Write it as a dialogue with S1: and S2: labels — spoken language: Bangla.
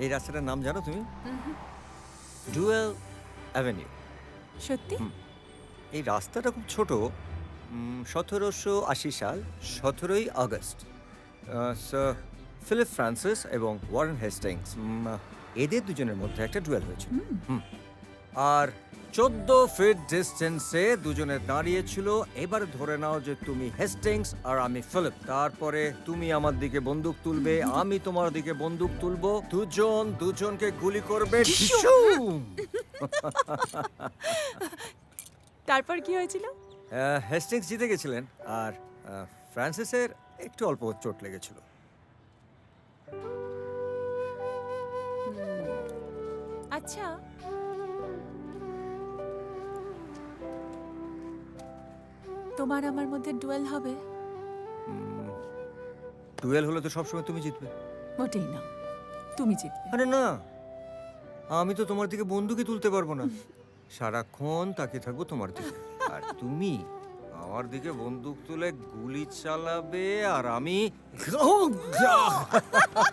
S1: এই রাস্তাটার নাম জানো তুমি? ডুয়েল অ্যাভিনিউ
S2: সত্যি?
S1: এই রাস্তাটা খুব ছোট। সতেরোশো আশি সাল সতেরোই আগস্ট। ফিলিপ ফ্রান্সিস এবং ওয়ারেন হেস্টিংস এদের দুজনের মধ্যে একটা ডুয়েল হয়েছিল। হুম। আর চোদ্দ ফিট ডিস্টেন্সে দুজনে দাঁড়িয়েছিল। এবার ধরে নাও যে তুমি হেস্টিংস আর আমি ফিলিপ তারপরে তুমি আমার দিকে বন্দুক তুলবে আমি তোমার দিকে বন্দুক তুলবো। দুজন দুজনকে গুলি করবে।
S2: তারপর কি হয়েছিল?
S1: হেস্টিংস জিতে গেছিলেন আর ফ্রান্সিসের একটু অল্প চোট লেগেছিল।
S2: আচ্ছা তোমার আমার মধ্যে ডুয়েল হবে?
S1: ডুয়েল হলে তো সবসময় তুমি জিতবে।
S2: মোটেই না। তুমি জিতবে।
S1: আরে না আমি তো তোমার দিকে বন্দুকই তুলতে পারব না। সারাক্ষণ তাকিয়ে থাকব তোমার দিকে। আর তুমি আমার দিকে বন্দুক তুলে গুলি চালাবে আর আমি